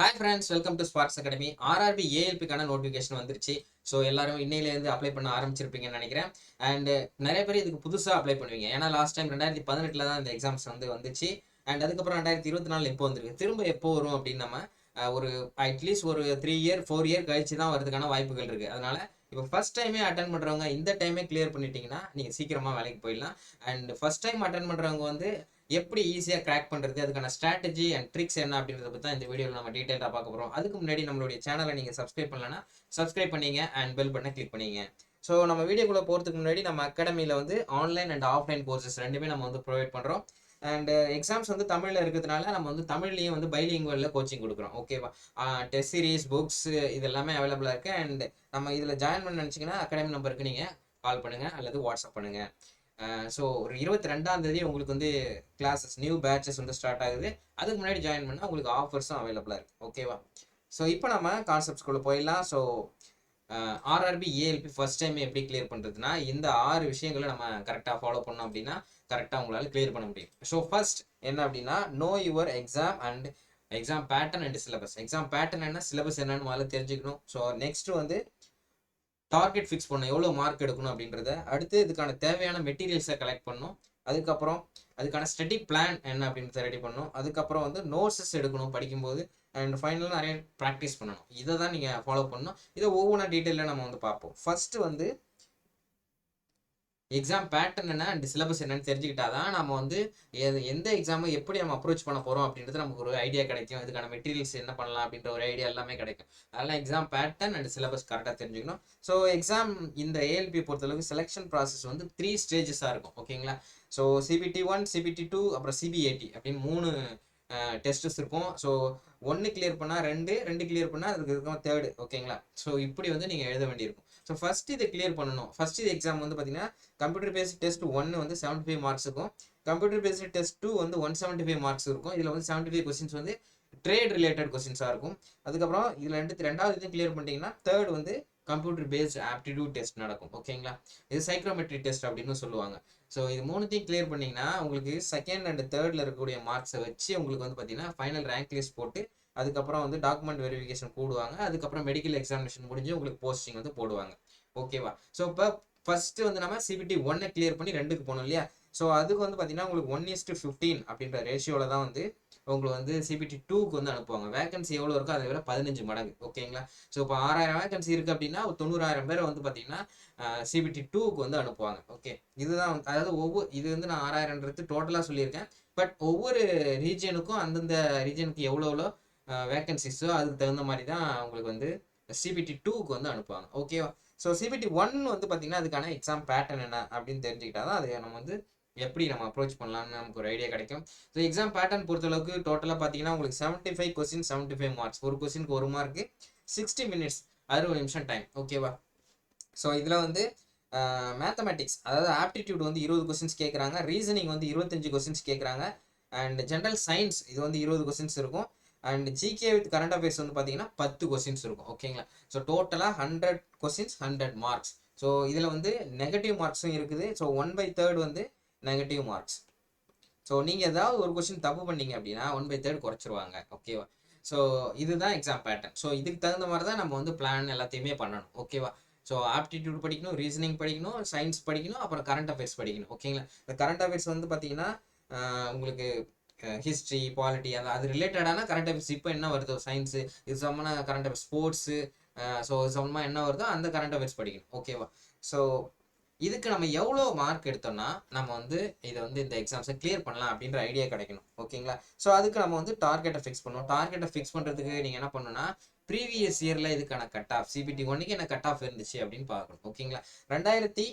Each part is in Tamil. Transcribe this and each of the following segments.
Hi friends welcome to Sparts academy RRB ஏஎல்பிக்கான notification வந்துருச்சு. ஸோ எல்லாரும் இன்னையிலேருந்து அப்ளை பண்ண ஆரம்பிச்சிருப்பீங்கன்னு நினைக்கிறேன். அண்ட் நிறைய பேர் இதுக்கு புதுசாக அப்ளை பண்ணுவீங்க. ஏன்னா லாஸ்ட் டைம் ரெண்டாயிரத்தி பதினெட்டில் தான் இந்த எக்ஸாம்ஸ் வந்து வந்துச்சு. அண்ட் அதுக்கப்புறம் ரெண்டாயிரத்தி இருபத்தி நாலு எப்போ வந்துருக்கு. திரும்ப எப்போ வரும் அப்படின்னு நம்ம ஒரு அட்லீஸ்ட் ஒரு த்ரீ இயர் ஃபோர் இயர் கழிச்சு தான் வரதுக்கான வாய்ப்புகள் இருக்குது அதனால இப்போ ஃபர்ஸ்ட் டைமே அட்டன் பண்ணுறவங்க இந்த டைமே கிளியர் பண்ணிட்டீங்கன்னா நீங்கள் சீக்கிரமாக வேலைக்கு போயிடலாம். அண்ட் ஃபஸ்ட் டைம் அட்டன் பண்ணுறவங்க வந்து எப்படி ஈஸியாக கிராக் பண்ணுறது அதுக்கான ஸ்ட்ராட்டஜி அண்ட் ட்ரிக்ஸ் என்ன அப்படின்றத பற்றி தான் இந்த வீடியோவில் நம்ம டீட்டெயிலாக பார்க்க போகிறோம் அதுக்கு முன்னாடி நம்மளுடைய சேனலை நீங்கள் சப்ஸ்கிரைப் பண்ணலன்னா சப்ஸ்கிரைப் பண்ணிங்க அண்ட் பெல் பண்ண கிளிக் பண்ணிங்க. ஸோ நம்ம வீடியோக்குள்ளே போகிறதுக்கு முன்னாடி நம்ம அகாடமியில் வந்து ஆன்லைன் அண்ட் ஆஃப்லைன் கோர்சஸ் ரெண்டுமே நம்ம வந்து ப்ரொவைட் பண்ணுறோம் அண்ட் எக்ஸாம்ஸ் வந்து தமிழில் இருக்கிறதுனால நம்ம வந்து தமிழ்லேயும் வந்து பைலிங்குவலில் கோச்சிங் கொடுக்குறோம். ஓகேவா டெஸ்ட் சீரிஸ் புக்ஸ் இது எல்லாமே அவைலபிளாக இருக்குது அண்ட் நம்ம இதில் ஜாயின் பண்ண நினச்சிங்கன்னா அகாடமி நம்பருக்கு நீங்கள் கால் பண்ணுங்கள் அல்லது வாட்ஸ்அப் பண்ணுங்கள் ஸோ ஒரு இருபத்தி ரெண்டாம் தேதி உங்களுக்கு வந்து கிளாஸஸ் நியூ பேட்சஸ் வந்து ஸ்டார்ட் ஆகுது. அதுக்கு முன்னாடி ஜாயின் பண்ணால் உங்களுக்கு ஆஃபர்ஸும் அவைலபிளாக இருக்குது ஓகேவா ஸோ இப்போ நம்ம கான்செப்ட்ஸ்குள்ளே போயிடலாம். So RRB ALP first time எப்படி கிளியர் பண்ணுறதுனா இந்த ஆறு விஷயங்களை நம்ம கரெக்டாக ஃபாலோ பண்ணோம் அப்படின்னா கரெக்டாக உங்களால் கிளியர் பண்ண முடியும். ஸோ ஃபர்ஸ்ட் என்ன அப்படின்னா know your exam and exam pattern and syllabus exam pattern என்ன சிலபஸ் என்னன்னு முதல்ல தெரிஞ்சுக்கணும். ஸோ நெக்ஸ்ட் வந்து டார்கெட் ஃபிக்ஸ் பண்ணணும். எவ்வளோ மார்க் எடுக்கணும் அப்படின்றத. அடுத்து இதுக்கான தேவையான மெட்டீரியல்ஸை கலெக்ட் பண்ணணும். அதுக்கப்புறம் அதுக்கான ஸ்டடி பிளான் என்ன அப்படின்றத ரெடி பண்ணணும். அதுக்கப்புறம் வந்து நோட்ஸஸ் எடுக்கணும் படிக்கும்போது. அண்ட் ஃபைனலாக நிறைய ப்ராக்டிஸ் பண்ணணும். இதை தான் நீங்கள் ஃபாலோ பண்ணணும். இதை ஒவ்வொன்றா டீட்டெயிலாக நம்ம வந்து பார்ப்போம். ஃபஸ்ட்டு வந்து எக்ஸாம் பேட்டர்ன் என்ன அண்ட் சிலபஸ் என்னன்னு தெரிஞ்சுக்கிட்டா தான் நம்ம வந்து எந்த எக்ஸாமை எப்படி நம்ம அப்ரோச் பண்ண போகிறோம் அப்படின்றது நமக்கு ஒரு ஐடியா கிடைக்கும். இதுக்கான மெட்டீரியல்ஸ் என்ன பண்ணலாம் அப்படின்ற ஒரு ஐடியா எல்லாமே கிடைக்கும். அதெல்லாம் எக்ஸாம் பேட்டர்ன் அண்ட் சிலபஸ் கரெக்டாக தெரிஞ்சுக்கணும். ஸோ எக்ஸாம் இந்த ஏஎல்பி பொறுத்தளவுக்கு செலெக்ஷன் ப்ராசஸ் வந்து த்ரீ ஸ்டேஜஸாக இருக்கும். ஓகேங்களா so CBT one CBT two அப்புறம் சிபிஏடி அப்படின்னு மூணு டெஸ்டஸ் இருக்கும். ஸோ ஒன்று கிளியர் பண்ணால் ரெண்டு ரெண்டு கிளியர் பண்ணால் அதுக்கு இருக்கும் தேர்டு ஓகேங்களா ஸோ இப்படி வந்து நீங்கள் எழுத வேண்டியிருக்கும். ஸோ ஃபஸ்ட் இதை கிளியர் பண்ணணும். ஃபஸ்ட் இது எக்ஸாம் வந்து பார்த்தீங்கன்னா கம்ப்யூட்டர் பேஸ்ட் டெஸ்ட் ஒன்று வந்து செவன்ட்டி ஃபைவ் மார்க்ஸ் இருக்கும் கம்ப்யூட்டர் பேஸ்ட் டெஸ்ட் டூ வந்து ஒன் செவன்ட்டி ஃபைவ் மார்க்ஸ் இருக்கும். இதில் வந்து செவன்ட்டி ஃபைவ் கொஸ்டின்ஸ் வந்து ட்ரேட் ரிலேட்டட் கொஸ்டின்ஸாக இருக்கும். அதுக்கப்புறம் இதில் ரெண்டு ரெண்டாவது இது கிளியர் பண்ணிட்டீங்கன்னா தேர்ட் வந்து கம்ப்யூட்டர் பேஸ்ட் ஆப்டிடியூட் டெஸ்ட் நடக்கும். ஓகேங்களா இது சைக்ரோமெட்ரி டெஸ்ட் அப்படின்னு சொல்லுவாங்க. ஸோ இது மூணுத்தையும் கிளியர் பண்ணிங்கன்னா உங்களுக்கு செகண்ட் அண்ட் தேர்டில் இருக்கக்கூடிய மார்க்ஸை வச்சு உங்களுக்கு வந்து பார்த்தீங்கன்னா ஃபைனல் ரேங்க் லிஸ்ட் போட்டு அதுக்கப்புறம் வந்து டாக்குமெண்ட் வெரிஃபிகேஷன் போடுவாங்க. அதுக்கப்புறம் மெடிக்கல் எக்ஸாமினேஷன் முடிஞ்சு உங்களுக்கு போஸ்டிங் வந்து போடுவாங்க. ஓகேவா ஸோ இப்போ ஃபர்ஸ்ட் வந்து நம்ம சிபிடி ஒன்னை கிளியர் பண்ணி ரெண்டுக்கு போகணும் இல்லையா? ஸோ அதுக்கு வந்து பார்த்தீங்கன்னா உங்களுக்கு ஒன் இஸ்ட் ஃபிஃப்டீன் அப்படின்ற ரேஷியோவில் தான் வந்து உங்களுக்கு வந்து சிபிடி டூக்கு வந்து அனுப்புவாங்க. வேகன்சி எவ்வளோ இருக்கோ அதை விட பதினஞ்சு மடங்கு. ஓகேங்களா ஸோ இப்போ ஆறாயிரம் வேகன்சி இருக்குது அப்படின்னா தொண்ணூறாயிரம் பேரை வந்து பார்த்தீங்கன்னா சிபிடி டூக்கு வந்து அனுப்புவாங்க. ஓகே இதுதான் அதாவது ஒவ்வொரு இது வந்து நான் ஆறாயிரம்ன்றது டோட்டலாக சொல்லியிருக்கேன். பட் ஒவ்வொரு ரீஜனுக்கும் அந்தந்த ரீஜனுக்கு எவ்வளோ எவ்வளோ வேகன்சிஸோ அதுக்கு தகுந்த மாதிரி தான் உங்களுக்கு வந்து சிபிடி டூக்கு வந்து அனுப்புவாங்க. ஓகேவா ஸோ சிபிடி ஒன் வந்து பார்த்தீங்கன்னா அதுக்கான எக்ஸாம் பேட்டர்ன் என்ன அப்படின்னு தெரிஞ்சுக்கிட்டா தான் அது நம்ம வந்து எப்படி நம்ம அப்ரோச் பண்ணலாம்னு நமக்கு ஒரு ஐடியா கிடைக்கும். ஸோ எக்ஸாம் பேட்டர்ன் பொறுத்தளவுக்கு டோட்டலாக பார்த்தீங்கன்னா உங்களுக்கு seventy five question seventy five marks ஒரு கொஸ்டினுக்கு ஒரு மார்க்கு சிக்ஸ்டி மினிட்ஸ் அறுபது நிமிஷம் டைம் ஓகேவா ஸோ இதில் வந்து மேத்தமெட்டிக்ஸ் அதாவது ஆப்டிடியூட் வந்து இருபது கொஸ்டின்ஸ் கேட்குறாங்க ரீசனிங் வந்து இருபத்தஞ்சு கொஸ்டின்ஸ் கேட்குறாங்க அண்ட் ஜென்ரல் சயின்ஸ் இது வந்து இருபது கொஸ்டின்ஸ் இருக்கும். And GK with current affairs வந்து பார்த்தீங்கன்னா பத்து கொஸ்டின்ஸ் இருக்கும் ஓகேங்களா ஸோ டோட்டலாக hundred questions hundred marks so இதில் வந்து நெகட்டிவ் மார்க்ஸும் இருக்குது. ஸோ ஒன் பை தேர்ட் வந்து நெகட்டிவ் மார்க்ஸ் ஸோ நீங்கள் ஏதாவது ஒரு கொஸ்டின் தப்பு பண்ணீங்க அப்படின்னா ஒன் பை தேர்ட் குறைச்சிருவாங்க ஓகேவா ஸோ இதுதான் எக்ஸாம் பேட்டர்ன் ஸோ இதுக்கு தகுந்த மாதிரி தான் நம்ம வந்து பிளான் எல்லாத்தையுமே பண்ணணும் ஓகேவா ஸோ ஆப்டிடியூட் படிக்கணும் ரீசனிங் படிக்கணும் சயின்ஸ் படிக்கணும் அப்புறம் கரண்ட் அஃபேர்ஸ் படிக்கணும் ஓகேங்களா இந்த கரண்ட் அஃபேர்ஸ் வந்து பார்த்தீங்கன்னா உங்களுக்கு ஹிஸ்ட்ரி பாலிட்டி அந்த அது ரிலேட்டடான கரண்ட் அஃபேர்ஸ் இப்போ என்ன வருதோ? சயின்ஸு இது சம்மந்தமான கரண்ட் அஃபேர்ஸ் ஸ்போர்ட்ஸு ஸோ இது சம்மந்தமாக என்ன வருதோ அந்த கரண்ட் அஃபேர்ஸ் படிக்கணும். ஓகேவா ஸோ இதுக்கு நம்ம எவ்வளோ மார்க் எடுத்தோம்னா நம்ம வந்து இதை வந்து இந்த எக்ஸாம்ஸை கிளியர் பண்ணலாம் அப்படின்ற ஐடியா கிடைக்கணும். ஓகேங்களா ஸோ அதுக்கு நம்ம வந்து டார்கெட்டை ஃபிக்ஸ் பண்ணுவோம். டார்கெட்டை ஃபிக்ஸ் பண்ணுறதுக்கு நீங்கள் என்ன பண்ணணும்னா ப்ரீவியஸ் இயரில் இதுக்கான கட் ஆஃப் சிபிடி ஒன்றுக்கு என்ன கட் ஆஃப் இருந்துச்சு அப்படின்னு பார்க்கணும். ஓகேங்களா ரெண்டாயிரத்தி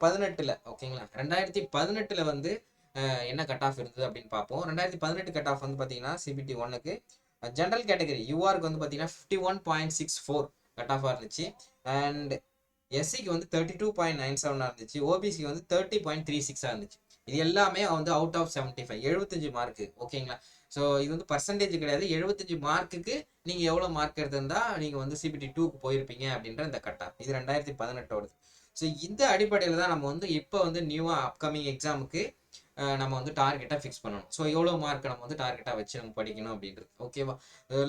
பதினெட்டில் ஓகேங்களா ரெண்டாயிரத்தி பதினெட்டில் வந்து என்ன கட் ஆஃப் இருந்தது அப்படின்னு பார்ப்போம். ரெண்டாயிரத்தி பதினெட்டு கட் ஆஃப் வந்து பார்த்தீங்கன்னா சிபிடி ஒன்னுக்கு ஜென்ரல் கேட்டகரி யூஆருக்கு வந்து பார்த்தீங்கன்னா fifty one point six four cut ஆஃபாக இருந்துச்சு. அண்ட் எஸ்சிக்கு வந்து தேர்ட்டி டூ பாயிண்ட் நைன் செவனாக இருந்துச்சு. ஓபிசிக்கு வந்து தேர்ட்டி பாயிண்ட் த்ரீ சிக்ஸாக இருந்துச்சு. இது எல்லாமே வந்து அவுட் ஆஃப் செவன்ட்டி ஃபைவ் எழுபத்தஞ்சு மார்க்கு ஓகேங்களா ஸோ இது வந்து பர்சன்டேஜ் கிடையாது. எழுபத்தஞ்சு மார்க்குக்கு நீங்கள் எவ்வளோ மார்க் எடுத்திருந்தா நீங்கள் வந்து சிபிடி டூக்கு போயிருப்பீங்க அப்படின்ற இந்த கட் இது ரெண்டாயிரத்தி பதினெட்டோடது. ஸோ இந்த அடிப்படையில் தான் நம்ம வந்து இப்போ வந்து நியூவாக அப்கமிங் எக்ஸாமுக்கு நம்ம வந்து டார்கெட்டாக ஃபிக்ஸ் பண்ணணும். ஸோ எவ்வளோ மார்க் நம்ம வந்து டார்கெட்டாக வச்சு நம்ம படிக்கணும் அப்படின்றது. ஓகேவா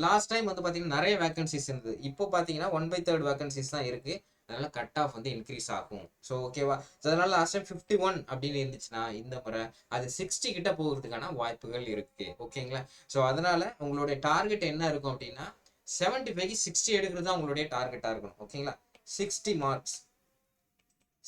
லாஸ்ட் டைம் வந்து பார்த்தீங்கன்னா நிறைய வேகன்சிஸ் இருந்தது. இப்போ பார்த்தீங்கன்னா ஒன் பை தேர்ட் வேகன்சிஸ் தான் இருக்குது அதனால கட் ஆஃப் வந்து இன்க்ரீஸ் ஆகும். ஸோ ஓகேவா ஸோ அதனால லாஸ்ட் டைம் ஃபிஃப்டி ஒன் அப்படின்னு இருந்துச்சுன்னா இந்த முறை அது சிக்ஸ்டி கிட்ட போகிறதுக்கான வாய்ப்புகள் இருக்கு. ஓகேங்களா ஸோ அதனால உங்களுடைய டார்கெட் என்ன இருக்கும் அப்படின்னா செவன்டி ஃபைவ் சிக்ஸ்டி எடுக்கிறது தான் உங்களுடைய டார்கெட்டாக இருக்கணும். ஓகேங்களா sixty marks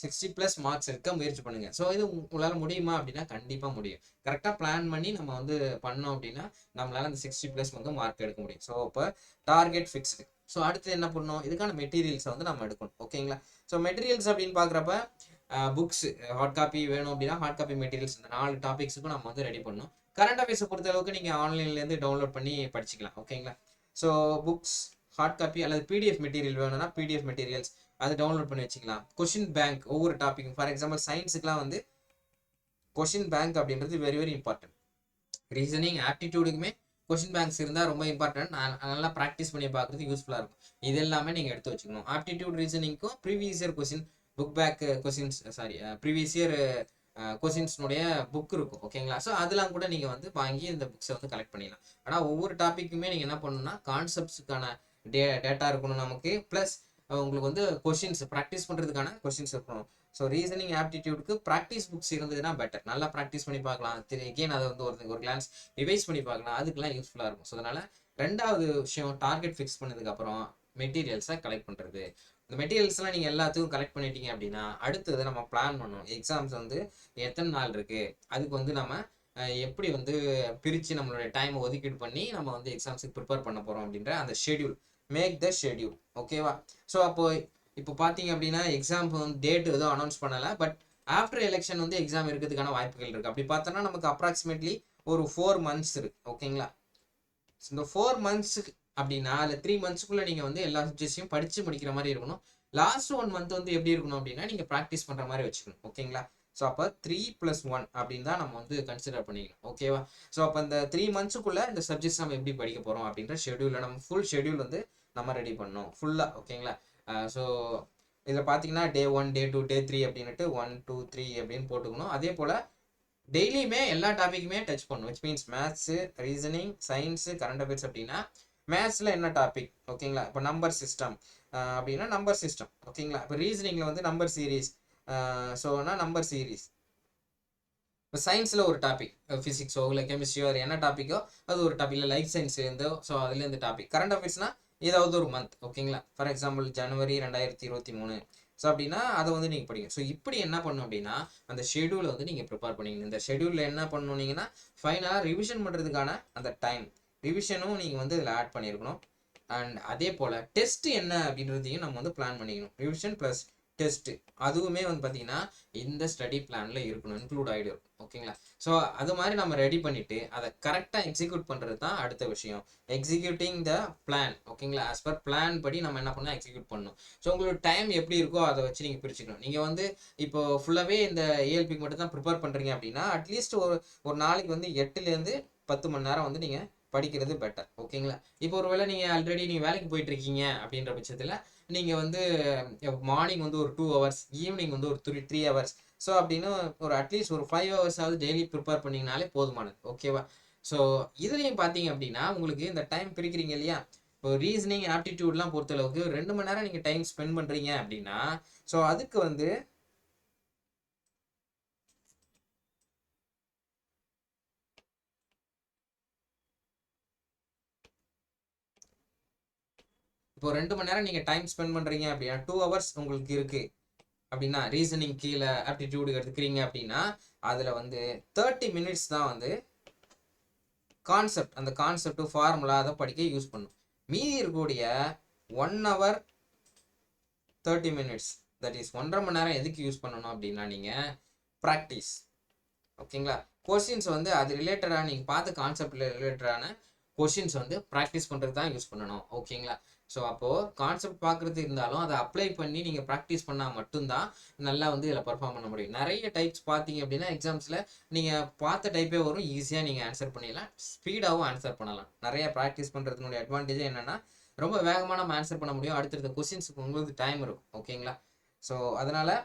sixty plus marks எடுக்க முயற்சி பண்ணுங்க. ஸோ இது உங்களால் முடியுமா அப்படின்னா கண்டிப்பாக முடியும். கரெக்டாக பிளான் பண்ணி நம்ம வந்து பண்ணோம் அப்படின்னா நம்மளால் அந்த சிக்ஸ்டி ப்ளஸ் வந்து மார்க் எடுக்க முடியும். ஸோ இப்போ டார்கெட் ஃபிக்ஸ்டு ஸோ அடுத்து என்ன பண்ணணும்? இதுக்கான மெட்டீரியல்ஸை வந்து நம்ம எடுக்கணும். ஓகேங்களா ஸோ மெட்டீரியல்ஸ் அப்படின்னு பார்க்குறப்ப புக்ஸ் ஹார்ட் காப்பி வேணும் அப்படின்னா ஹார்ட் காப்பி மெட்டீரியல்ஸ் இந்த நாலு டாபிக்ஸுக்கும் நம்ம வந்து ரெடி பண்ணணும். கரண்ட் அஃபேர்ஸை பொறுத்த அளவுக்கு நீங்கள் ஆன்லைன்லேருந்து டவுன்லோட் பண்ணி படிச்சுக்கலாம். ஓகேங்களா ஸோ புக்ஸ் ஹார்ட் காப்பி அல்லது பிடிஎஃப் மெட்டீரியல் வேணும்னா பிடிஎஃப் மெட்டீரியல்ஸ் அதை டவுன்லோட் பண்ணி வச்சுக்கலாம். கொஷின் பேங்க் ஒவ்வொரு டாப்பிக்கும் ஃபார் எக்ஸாம்பிள் சயின்ஸுக்குலாம் வந்து கொஷின் பேங்க் அப்படின்றது வெரி வெரி இம்பார்ட்டன்ட் ரீசனிங் ஆப்டிடியூடுக்குமே கொஷின் பேங்க்ஸ் இருந்தால் ரொம்ப இம்பார்ட்டன்ட் நல்லா ப்ராக்டிஸ் பண்ணி பார்க்குறது யூஸ்ஃபுல்லாக இருக்கும். இது எல்லாமே நீங்கள் எடுத்து வச்சுக்கணும். Aptitude ரீசனிங்க்கும் previous year question book back questions sorry previous year கொஷின்ஸ்னுடைய book இருக்கும். ஓகேங்களா ஸோ அதெல்லாம் கூட நீங்கள் வந்து வாங்கி இந்த புக்ஸை வந்து கலெக்ட் பண்ணிடலாம் ஆனால் ஒவ்வொரு டாப்பிக்குமே நீங்கள் என்ன பண்ணணும்னா கான்செப்ட்ஸுக்கான டே டேட்டா இருக்கணும் நமக்கு. ப்ளஸ் உங்களுக்கு வந்து கொஷின்ஸ் ப்ராக்டிஸ் பண்ணுறதுக்கான கொஷின்ஸ் இருக்கணும். ஸோ ரீசனிங் ஆப்டிடியூடுக்கு ப்ராக்டிஸ் புக்ஸ் இருந்ததுன்னா பெட்டர் நல்லா ப்ராக்டிஸ் பண்ணி பார்க்கலாம். திரு எகெயின் அதை வந்து ஒரு ஒரு கிளான்ஸ் ரிவைஸ் பண்ணி பார்க்கலாம். அதுக்கெல்லாம் யூஸ்ஃபுல்லாக இருக்கும். ஸோ அதனால் ரெண்டாவது விஷயம் டார்கெட் ஃபிக்ஸ் பண்ணதுக்கப்புறம் மெட்டீரியல்ஸை கலெக்ட் பண்ணுறது இந்த மெட்டீரியல்ஸ்லாம் நீங்கள் எல்லாத்துக்கும் கலெக்ட் பண்ணிட்டீங்க அப்படின்னா அடுத்தது நம்ம பிளான் பண்ணணும். எக்ஸாம்ஸ் வந்து எத்தனை நாள் இருக்குது அதுக்கு வந்து நம்ம எப்படி வந்து பிரித்து நம்மளுடைய டைம் ஒதுக்கீடு பண்ணி நம்ம வந்து எக்ஸாம்ஸுக்கு ப்ரிப்பேர் பண்ண போகிறோம் அப்படின்ற அந்த ஷெடியூல் மேக் த ஷெடியூல் ஓகேவா ஸோ அப்போ இப்போ பார்த்தீங்க அப்படின்னா எக்ஸாம் வந்து டேட் எதுவும் அனௌன்ஸ் பண்ணலை. பட் ஆஃப்டர் எலெக்ஷன் வந்து எக்ஸாம் இருக்கிறதுக்கான வாய்ப்புகள் இருக்குது அப்படி பார்த்தோன்னா நமக்கு அப்ராக்சிமேட்லி ஒரு ஃபோர் மந்த்ஸ் இருக்குது ஓகேங்களா இந்த ஃபோர் மந்த்ஸுக்கு அப்படின்னா இல்லை த்ரீ மந்த்ஸ்க்குள்ளே நீங்கள் வந்து எல்லா சப்ஜெக்ட்ஸையும் படித்து முடிக்கிற மாதிரி இருக்கணும். லாஸ்ட் ஒன் மந்த் வந்து எப்படி இருக்கணும் அப்படின்னா நீங்கள் ப்ராக்டிஸ் பண்ணுற மாதிரி வச்சுக்கணும். ஓகேங்களா ஸோ அப்போ த்ரீ ப்ளஸ் ஒன் அப்படின்னு தான் நம்ம வந்து கன்சிடர் பண்ணிக்கணும். ஓகேவா ஸோ அப்போ இந்த த்ரீ மந்த்ஸுக்குள்ளே இந்த சப்ஜெக்ட்ஸ் நம்ம எப்படி படிக்க போகிறோம் அப்படின்ற ஷெடியூலில் நம்ம ஃபுல் ஷெடியூல் வந்து நம்ம ரெடி பண்ணணும். ஃபுல்லாக ஓகேங்களா ஸோ இதில் பார்த்தீங்கன்னா day one day two day three அப்படின்ட்டு ஒன் டூ த்ரீ அப்படின்னு போட்டுக்கணும். அதே போல் டெய்லியுமே எல்லா டாப்பிக்குமே டச் பண்ணணும். Which means maths reasoning science current affairs அப்படின்னா மேத்ஸில் என்ன டாபிக் ஓகேங்களா இப்போ நம்பர் சிஸ்டம் அப்படின்னா நம்பர் சிஸ்டம் ஓகேங்களா இப்போ ரீசனிங்கில் வந்து நம்பர் சீரீஸ் ஸோனா நம்பர் சீரீஸ் இப்போ சயின்ஸில் ஒரு டாபிக் ஃபிசிக்ஸோ இல்லை கெமிஸ்ட்ரியோ அது என்ன டாப்பிக்கோ அது ஒரு டாபிக் இல்லை லைஃப் சயின்ஸ் இருந்தோ ஸோ அதுலேருந்து டாபிக் கரண்ட் அஃபேர்ஸ்னால் ஏதாவது ஒரு மந்த் ஓகேங்களா ஃபார் எக்ஸாம்பிள் ஜனவரி ரெண்டாயிரத்தி இருபத்தி மூணு. ஸோ அப்படின்னா அதை வந்து நீங்கள் படிங்க. ஸோ இப்படி என்ன பண்ணும் அப்படின்னா அந்த ஷெடியூலை வந்து நீங்கள் ப்ரிப்பேர் பண்ணிக்கணும். இந்த ஷெடியூலில் என்ன பண்ணுனீங்கன்னா ஃபைனலாக ரிவிஷன் பண்ணுறதுக்கான அந்த டைம் ரிவிஷனும் நீங்கள் வந்து இதில் ஆட் பண்ணியிருக்கணும் அண்ட் அதே போல் டெஸ்ட் என்ன அப்படின்றதையும் நம்ம வந்து பிளான் பண்ணிக்கணும். Revision plus test. அதுவுமே வந்து பார்த்தீங்கன்னா இந்த ஸ்டடி பிளானில் இருக்கணும் இன்க்ளூட் ஆகிடும் ஓகேங்களா? ஸோ அது மாதிரி நம்ம ரெடி பண்ணிவிட்டு அதை கரெக்டாக எக்ஸிக்யூட் பண்ணுறது தான் அடுத்த விஷயம். எக்ஸிக்யூட்டிங் த பிளான் ஓகேங்களா? ஆஸ் பர் பிளான் படி நம்ம என்ன பண்ணால் எக்ஸிக்யூட் பண்ணணும். ஸோ உங்களோட டைம் எப்படி இருக்கோ அதை வச்சு நீங்கள் பிரிச்சுக்கணும். நீங்கள் வந்து இப்போ ஃபுல்லாகவே இந்த ஏஎல்பிக்கு மட்டும் தான் ப்ரிப்பேர் பண்ணுறீங்க அப்படின்னா அட்லீஸ்ட் ஒரு ஒரு நாளைக்கு வந்து எட்டுலேருந்து பத்து மணி நேரம் வந்து நீங்கள் படிக்கிறது பெட்டர் ஓகேங்களா இப்போ ஒருவேளை நீங்கள் ஆல்ரெடி நீங்கள் வேலைக்கு போயிட்டு இருக்கீங்க அப்படின்ற பட்சத்தில் நீங்கள் வந்து மார்னிங் வந்து ஒரு டூ ஹவர்ஸ் ஈவினிங் வந்து ஒரு த்ரீ த்ரீ ஹவர்ஸ் ஸோ அப்படின்னு ஒரு அட்லீஸ்ட் ஒரு ஃபைவ் ஹவர்ஸாவது டெய்லி ப்ரிப்பேர் பண்ணிங்கனாலே போதுமானது. ஓகேவா ஸோ இதுலேயும் பார்த்தீங்க அப்படின்னா உங்களுக்கு இந்த டைம் பிரிக்கிறீங்க இல்லையா? இப்போ ரீசனிங் ஆப்டிடியூட்லாம் பொறுத்தளவுக்கு ரெண்டு மணி நேரம் நீங்கள் டைம் ஸ்பெண்ட் பண்ணுறீங்க அப்படின்னா ஸோ அதுக்கு வந்து இப்போ ரெண்டு மணி நேரம் நீங்கள் டைம் ஸ்பெண்ட் பண்ணுறீங்க அப்படின்னா டூ ஹவர்ஸ் உங்களுக்கு இருக்குது அப்படின்னா ரீசனிங் கீழே ஆப்டிடியூடு எடுத்துக்கிறீங்க அப்படின்னா அதில் வந்து தேர்ட்டி மினிட்ஸ் தான் வந்து கான்செப்ட் அந்த கான்செப்ட் ஃபார்முலா அதை படிக்க யூஸ் பண்ணும். மீதி இருக்கக்கூடிய one hour thirty minutes that is ஒன்றரை மணி நேரம் எதுக்கு யூஸ் பண்ணணும் அப்படின்னா நீங்கள் ப்ராக்டிஸ் ஓகேங்களா? கொஷின்ஸ் வந்து அது ரிலேட்டடாக நீங்கள் பார்த்து கான்செப்டில் ரிலேட்டடான கொஷின்ஸ் வந்து ப்ராக்டிஸ் பண்ணுறதுக்கு தான் யூஸ் பண்ணணும். ஓகேங்களா? ஸோ அப்போது கான்செப்ட் பார்க்குறது இருந்தாலும் அதை அப்ளை பண்ணி நீங்கள் ப்ராக்டிஸ் பண்ணால் மட்டும்தான் நல்லா வந்து இதில் பர்ஃபார்ம் பண்ண முடியும். நிறைய டைப்ஸ் பார்த்தீங்க அப்படின்னா எக்ஸாம்ஸில் நீங்கள் பார்த்த டைப்பே வரும். ஈஸியாக நீங்கள் ஆன்சர் பண்ணிடலாம். ஸ்பீடாகவும் ஆன்சர் பண்ணலாம். நிறைய ப்ராக்டிஸ் பண்ணுறதுனுடைய அட்வான்டேஜ் என்னென்னா ரொம்ப வேகமாக நம்ம ஆன்சர் பண்ண முடியும். அடுத்தடுத்த கொஸ்டின்ஸுக்கு உங்களுக்கு டைம் இருக்கும். ஓகேங்களா ஸோ அதனால்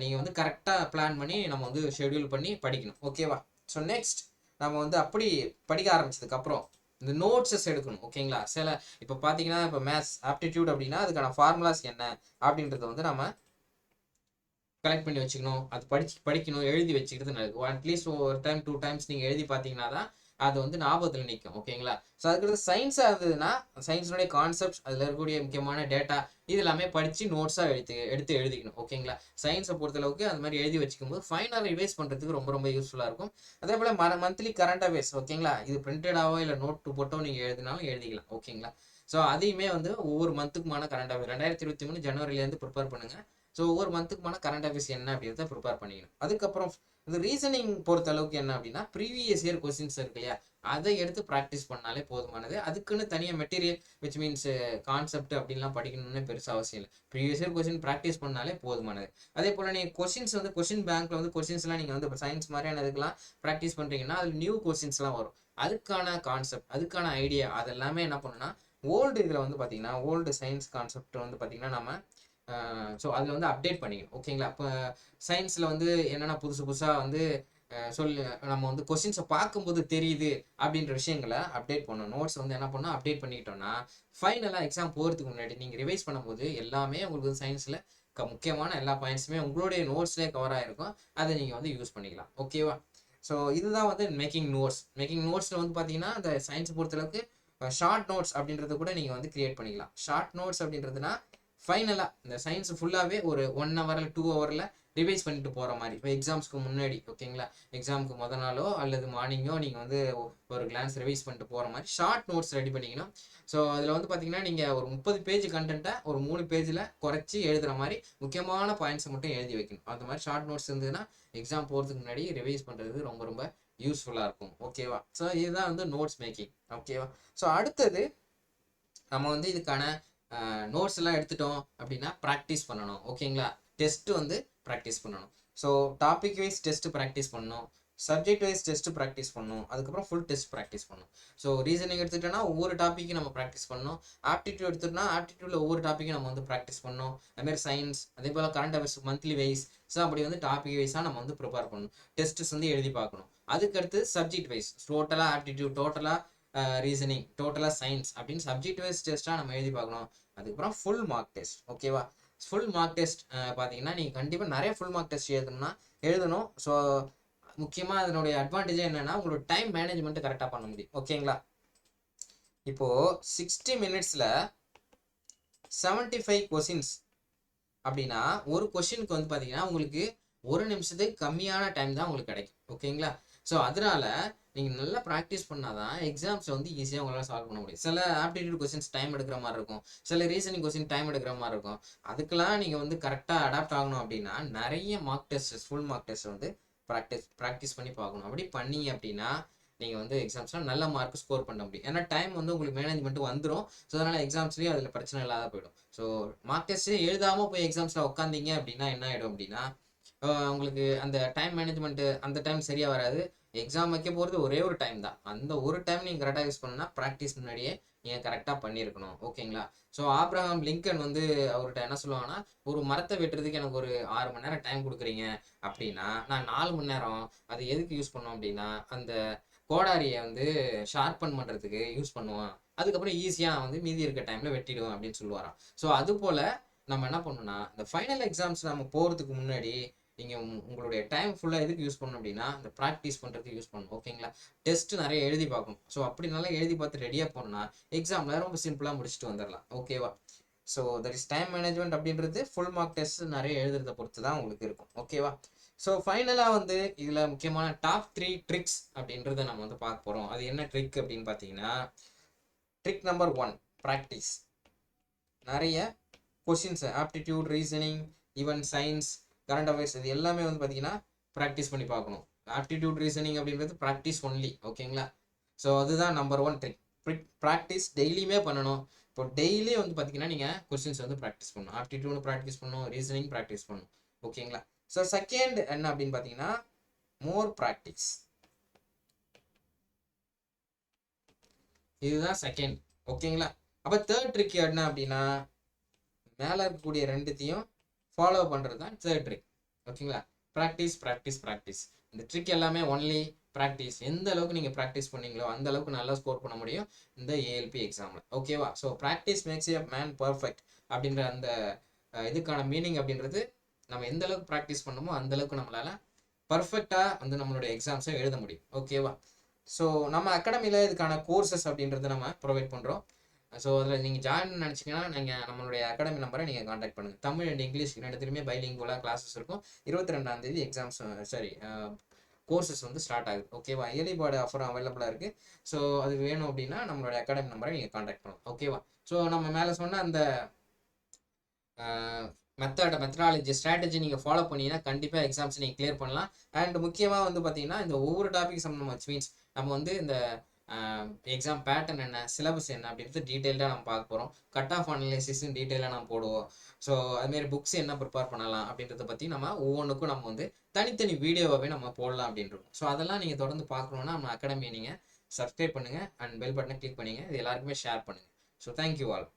நீங்கள் வந்து கரெக்டாக பிளான் பண்ணி நம்ம வந்து ஷெட்யூல் பண்ணி படிக்கணும். ஓகேவா ஸோ நெக்ஸ்ட் நம்ம வந்து அப்படி படிக்க ஆரம்பிச்சதுக்கப்புறம் இந்த நோட்ஸஸ் எடுக்கணும் ஓகேங்களா சில இப்போ பார்த்தீங்கன்னா இப்போ மேத்ஸ் ஆப்டிடியூட் அப்படின்னா அதுக்கான ஃபார்முலாஸ் என்ன அப்படின்றத வந்து நம்ம கலெக்ட் பண்ணி வச்சுக்கணும். அது படிச்சு படிக்கணும் எழுதி வச்சுக்கிறது நல்லது. அட்லீஸ்ட் ஒரு டைம் டூ டைம்ஸ் நீங்கள் எழுதி பார்த்தீங்கன்னா தான் அது வந்து ஞாபகத்தில் நிற்கும் ஓகேங்களா? ஸோ அதுக்கடுத்து சயின்ஸாக இருந்ததுன்னா சயின்ஸினுடைய கான்செப்ட் அதில் இருக்கக்கூடிய முக்கியமான டேட்டா இது எல்லாமே படித்து நோட்ஸாக எடுத்து எடுத்து எழுதிக்கணும் ஓகேங்களா? சயின்ஸை பொறுத்தளவுக்கு அந்த மாதிரி எழுதி வச்சுக்கும் போது ஃபைனலாக ரிவைஸ் பண்ணுறதுக்கு ரொம்ப ரொம்ப யூஸ்ஃபுல்லாக இருக்கும். அதே போல் மர மந்த்லி கரண்ட் அவேர்ஸ் ஓகேங்களா? இது பிரிண்டடாவோ இல்லை நோட் போட்டோ நீங்கள் எழுதினாலும் எழுதிக்கலாம் ஓகேங்களா? ஸோ அதையுமே வந்து ஒவ்வொரு மந்த்துக்குமான கரண்ட் அவேர் ரெண்டாயிரத்தி இருபத்தி மூணு ஜனவரிலேருந்து ப்ரிப்பேர் பண்ணுங்கள் ஸோ ஒவ்வொரு மந்த்துக்குமான கரண்ட் அஃபேர்ஸ் என்ன அப்படின்றத ப்ரிப்பேர் பண்ணிக்கணும். அதுக்கப்புறம் இந்த ரீசனிங் பொறுத்த அளவுக்கு என்ன அப்படின்னா ப்ரீவியஸ் இயர் கொஸ்டின்ஸ் இருக்கு இல்லையா அதை எடுத்து ப்ராக்டிஸ் பண்ணாலே போதுமானது. அதுக்குன்னு தனியாக மெட்டீரியல் விச் மீன்ஸ் கான்செப்ட் அப்படின்லாம் படிக்கணும்னு பெருசாக அவசியம் இல்லை. ப்ரீவியஸ் இயர் கொஸ்டின் ப்ராக்டிஸ் பண்ணாலே போதுமானது. அதே போல் நீங்கள் கொஸ்டின்ஸ் வந்து கொஸ்டின் பேங்க்ல வந்து கொஸ்டின்ஸ்லாம் நீங்கள் வந்து சயின்ஸ் மாதிரியான இதுக்கெல்லாம் ப்ராக்டிஸ் பண்ணுறீங்கன்னா அதில் நியூ கொஸ்டின்ஸ்லாம் வரும். அதுக்கான கான்செப்ட் அதுக்கான ஐடியா அதெல்லாமே என்ன பண்ணுன்னா ஓல்டு இதில் வந்து பார்த்தீங்கன்னா ஓல்டு சயின்ஸ் கான்செப்ட் வந்து பார்த்தீங்கன்னா நம்ம ஸோ அதில் வந்து அப்டேட் பண்ணிக்கணும். ஓகேங்களா இப்போ சயின்ஸில் வந்து என்னென்ன புதுசு புதுசாக வந்து சொல்லு நம்ம வந்து கொஸ்டின்ஸை பார்க்கும்போது தெரியுது அப்படின்ற விஷயங்களை அப்டேட் பண்ணணும். நோட்ஸ் வந்து என்ன பண்ணோம் அப்டேட் பண்ணிக்கிட்டோம்னா ஃபைனலாக எக்ஸாம் போகிறதுக்கு முன்னாடி நீங்கள் ரிவைஸ் பண்ணும்போது எல்லாமே உங்களுக்கு வந்து சயின்ஸில் க முக்கியமான எல்லா பாயிண்ட்ஸுமே உங்களுடைய நோட்ஸ்லேயே கவர் ஆகிருக்கும் அதை நீங்கள் வந்து யூஸ் பண்ணிக்கலாம். ஓகேவா ஸோ இதுதான் வந்து மேக்கிங் நோட்ஸ் மேக்கிங் நோட்ஸில் வந்து பார்த்தீங்கன்னா அந்த சயின்ஸ் பொறுத்தளவுக்கு ஷார்ட் நோட்ஸ் அப்படின்றத கூட நீங்கள் வந்து கிரியேட் பண்ணிக்கலாம். ஷார்ட் நோட்ஸ் அப்படின்றதுனா ஃபைனலாக இந்த சயின்ஸ் ஃபுல்லாகவே ஒரு ஒன் ஹவரில் டூ ஹவரில் ரிவைஸ் பண்ணிட்டு போகிற மாதிரி. இப்போ எக்ஸாம்ஸ்க்கு முன்னாடி ஓகேங்களா எக்ஸாமுக்கு முத நாளோ அல்லது மார்னிங்கோ நீங்கள் வந்து ஒரு கிளான்ஸ் ரிவைஸ் பண்ணிட்டு போகிற மாதிரி ஷார்ட் நோட்ஸ் ரெடி பண்ணிக்கணும். ஸோ அதில் வந்து பார்த்தீங்கன்னா நீங்கள் ஒரு முப்பது பேஜ் கண்டென்ட்டை ஒரு மூணு பேஜில் குறைச்சி எழுதுகிற மாதிரி முக்கியமான பாயிண்ட்ஸை மட்டும் எழுதி வைக்கணும். அந்த மாதிரி ஷார்ட் நோட்ஸ் இருந்ததுன்னா எக்ஸாம் போகிறதுக்கு முன்னாடி ரிவைஸ் பண்ணுறது ரொம்ப ரொம்ப யூஸ்ஃபுல்லாக இருக்கும். ஓகேவா ஸோ இதுதான் வந்து நோட்ஸ் மேக்கிங் ஓகேவா ஸோ அடுத்தது நம்ம வந்து இதுக்கான நோட்ஸ் எல்லாம் எடுத்துட்டோம் அப்படின்னா ப்ராக்டிஸ் பண்ணணும். ஓகேங்களா டெஸ்ட்டு வந்து ப்ராக்டிஸ் பண்ணணும். So topic wise test practice பண்ணணும். சப்ஜெக்ட் வைஸ் டெஸ்ட்டு ப்ராக்டிஸ் பண்ணணும். அதுக்கப்புறம் ஃபுல் டெஸ்ட் ப்ராக்டிஸ் பண்ணணும். ஸோ ரீசனிங் எடுத்துட்டோம்னா ஒவ்வொரு டாப்பிக்கும் நம்ம ப்ராக்டிஸ் பண்ணணும். ஆப்டிடியூட் எடுத்துட்டோம்னா ஆப்டிடியூட்ல ஒவ்வொரு டாப்பிக்கும் நம்ம வந்து ப்ராக்டிஸ் பண்ணணும். அதுமாரி சயின்ஸ் அதே போல் current affairs monthly wise so அப்படி வந்து டாபிக் வைஸாக நம்ம வந்து ப்ரிப்பேர் பண்ணணும். டெஸ்ட்ஸ் வந்து எழுதி பார்க்கணும். அதுக்கடுத்து சப்ஜெக்ட் வைஸ் டோட்டலாக ஆப்டிடியூட் டோட்டலாக ரீசனிங் டோட்டலாக சயின்ஸ் அப்படின்னு சப்ஜெக்ட் வைஸ் டெஸ்ட்டாக நம்ம எழுதி பார்க்கணும். அதுக்கப்புறம் ஃபுல் மார்க் டெஸ்ட் ஓகேவா ஃபுல் மார்க் டெஸ்ட் பார்த்தீங்கன்னா நீங்கள் கண்டிப்பாக நிறைய ஃபுல் மார்க் டெஸ்ட் எழுதணும்னா எழுதணும். ஸோ முக்கியமாக அதனுடைய அட்வான்டேஜ் என்னன்னா உங்களோட டைம் மேனேஜ்மெண்ட் கரெக்டாக பண்ண முடியும். ஓகேங்களா இப்போ சிக்ஸ்டி மினிட்ஸில் செவன்டி ஃபைவ் கொஷின்ஸ் அப்படின்னா ஒரு கொஷினுக்கு வந்து பார்த்தீங்கன்னா உங்களுக்கு ஒரு நிமிஷத்துக்கு கம்மியான டைம் தான் உங்களுக்கு கிடைக்கும். ஓகேங்களா ஸோ அதனால நீங்கள் நல்லா ப்ராக்டிஸ் பண்ணாதான் எக்ஸாம்ஸில் வந்து ஈஸியாக உங்களால் சால்வ் பண்ண முடியும். சில ஆப்டிடியூட் கொஸ்டின்ஸ் டைம் எடுக்கிற மாதிரி இருக்கும். சில ரீசனிங் கொஸ்டின் டைம் எடுக்கிற மாதிரி இருக்கும். அதுக்கெல்லாம் நீங்கள் வந்து கரெக்டாக அடாப்ட் ஆகணும் அப்படின்னா நிறைய mark test full mark test வந்து ப்ராக்டிஸ் ப்ராக்டிஸ் பண்ணி பார்க்கணும். அப்படி பண்ணீங்க அப்படின்னா நீங்கள் வந்து எக்ஸாம்ஸில் நல்ல மார்க் ஸ்கோர் பண்ண முடியும். ஏன்னா டைம் வந்து உங்களுக்கு மேனேஜ்மெண்ட் வந்துடும் ஸோ அதனால் எக்ஸாம்ஸ்லேயும் அதில் பிரச்சனை இல்லாத போயிடும். ஸோ மார்க் டெஸ்ட்டு எழுதாமல் போய் எக்ஸாம்ஸில் உட்காந்தீங்க அப்படின்னா என்ன ஆகிடும் அப்படின்னா உங்களுக்கு அந்த டைம் மேனேஜ்மெண்ட்டு அந்த டைம் சரியாக வராது. எக்ஸாம் வைக்க போகிறது ஒரே ஒரு டைம் தான். அந்த ஒரு டைம் நீங்கள் கரெக்டாக யூஸ் பண்ணால் ப்ராக்டிஸ் முன்னாடியே நீங்கள் கரெக்டாக பண்ணியிருக்கணும். ஓகேங்களா ஸோ ஆப்ரஹாம் லிங்கன் வந்து அவர்கிட்ட என்ன சொல்லுவாங்கன்னா ஒரு மரத்தை வெட்டுறதுக்கு எனக்கு ஒரு ஆறு மணி நேரம் டைம் கொடுக்குறீங்க அப்படின்னா நான் நாலு மணி நேரம் அது எதுக்கு யூஸ் பண்ணோம் அப்படின்னா அந்த கோடாரியை வந்து ஷார்பன் பண்ணுறதுக்கு யூஸ் பண்ணுவோம் அதுக்கப்புறம் ஈஸியாக நான் வந்து மீதி இருக்க டைமில் வெட்டிடுவோம் அப்படின்னு சொல்லுவாராம். ஸோ அது போல் நம்ம என்ன பண்ணோம்னா இந்த ஃபைனல் எக்ஸாம்ஸ் நம்ம போகிறதுக்கு முன்னாடி நீங்கள் உங்களுடைய டைம் ஃபுல்லாக எதுக்கு யூஸ் பண்ணணும் அப்படின்னா இந்த ப்ராக்டிஸ் பண்ணுறதுக்கு யூஸ் பண்ணணும். ஓகேங்களா டெஸ்ட் நிறைய எழுதி பார்க்கணும். ஸோ அப்படி நல்லா எழுதி பார்த்து ரெடியாக போனோம்னா எக்ஸாமில் ரொம்ப சிம்பிளாக முடிச்சுட்டு வந்துடலாம். ஓகேவா so that is time management அப்படின்றது ஃபுல் மார்க் டெஸ்ட் நிறைய எழுதுறத பொறுத்து தான் உங்களுக்கு இருக்கும். ஓகேவா ஸோ ஃபைனலாக வந்து இதில் முக்கியமான டாப் த்ரீ ட்ரிக்ஸ் அப்படின்றத நம்ம வந்து பார்க்க போகிறோம் அது என்ன ட்ரிக் அப்படின்னு பார்த்தீங்கன்னா ட்ரிக் நம்பர் ஒன் ப்ராக்டிஸ் நிறைய questions aptitude reasoning even science current affairs இது எல்லாமே வந்து பார்த்தீங்கன்னா ப்ராக்டிஸ் பண்ணி பார்க்கணும். ஆப்டிடியூட் ரீசனிங் அப்படின்றது ப்ராக்டிஸ் ஒன்லி ஓகேங்களா? ஸோ அதுதான் நம்பர் ஒன் ட்ரிக் ப்ராக்டிஸ் டெய்லியுமே பண்ணணும். இப்போ டெய்லி வந்து பார்த்தீங்கன்னா நீங்கள் கொஸ்டின்ஸ் வந்து ப்ராக்டிஸ் பண்ணணும். ஆப்டிடியூட் ப்ராக்டிஸ் பண்ணணும் ரீசனிங் ப்ராக்டிஸ் பண்ணணும் ஓகேங்களா? ஸோ செகண்ட் என்ன அப்படின்னு பார்த்தீங்கன்னா மோர் ப்ராக்டிஸ் இதுதான் செகண்ட் ஓகேங்களா? அப்போ தேர்ட் ட்ரிக் என்ன அப்படின்னா மேலே இருக்கக்கூடிய ரெண்டுத்தையும் ஃபாலோ பண்ணுறது தான் தேர்ட் ட்ரிக் ஓகேங்களா? ப்ராக்டிஸ் ப்ராக்டிஸ் ப்ராக்டிஸ் இந்த ட்ரிக் எல்லாமே ஒன்லி ப்ராக்டிஸ் எந்த அளவுக்கு நீங்கள் ப்ராக்டிஸ் பண்ணீங்களோ அந்த அளவுக்கு நல்லா ஸ்கோர் பண்ண முடியும் இந்த ஏஎல்பி எக்ஸாமில் ஓகேவா? So practice makes a man perfect அப்படின்ற அந்த இதுக்கான மீனிங் அப்படின்றது நம்ம எந்த அளவுக்கு ப்ராக்டிஸ் பண்ணணுமோ அந்த அளவுக்கு நம்மளால பர்ஃபெக்டாக வந்து நம்மளுடைய எக்ஸாம்ஸை எழுத முடியும். ஓகேவா? ஸோ நம்ம அகாடமியில் இதுக்கான கோர்சஸ் அப்படின்றத நம்ம ப்ரொவைட் பண்ணுறோம் ஸோ அதில் நீங்கள் ஜாயின் நினச்சிங்கன்னா நீங்கள் நம்மளுடைய அகாடமி நம்பரை நீங்கள் காண்டாக்ட் பண்ணுங்கள் தமிழ் அண்ட் இங்கிலீஷ் ரெண்டுத்துலையுமே போல கிளாஸஸ் இருக்கும். இருபத்தி ரெண்டாம் தேதி எக்ஸாம்ஸ் சாரி கோர்சஸ் வந்து ஸ்டார்ட் ஆகுது. ஓகேவா இயர்லி பாடு ஆஃபர் அவைலபிளாக இருக்குது ஸோ அது வேணும் அப்படின்னா நம்மளுடைய அகாடமி நம்பரை நீங்கள் காண்டாக்ட் பண்ணலாம் ஓகேவா ஸோ நம்ம மேலே சொன்ன அந்த மெத்தட் மெத்தடாலஜி ஸ்ட்ராட்டஜி நீங்கள் ஃபாலோ பண்ணீங்கன்னா கண்டிப்பாக எக்ஸாம்ஸ் நீங்கள் கிளியர் பண்ணலாம். அண்ட் முக்கியமாக வந்து பார்த்தீங்கன்னா இந்த ஒவ்வொரு டாபிக் சம்மந்தமாக மீன்ஸ் நம்ம வந்து இந்த எக்ஸாம் பேட்டர்ன் என்ன சிலபஸ் என்ன அப்படின்றது டீட்டெயில்டாக நம்ம பார்க்க போகிறோம் கட் ஆஃப் அனலைசிஸும் டீட்டெயிலாக நம்ம போடுவோம். ஸோ அதுமாரி புக்ஸ் என்ன ப்ரிப்பேர் பண்ணலாம் அப்படின்றத பற்றி நம்ம ஒவ்வொன்றுக்கும் நம்ம வந்து தனித்தனி வீடியோவாகவே நம்ம போடலாம் அப்படின்றோம் ஸோ அதெல்லாம் நீங்கள் தொடர்ந்து பார்க்கணுன்னா நம்ம அகாடமியை நீங்கள் சப்ஸ்கிரைப் பண்ணுங்கள் அண்ட் பெல் பட்டனை கிளிக் பண்ணுங்கள் இது எல்லாருக்குமே ஷேர் பண்ணுங்கள் ஸோ தேங்க்யூ ஆல்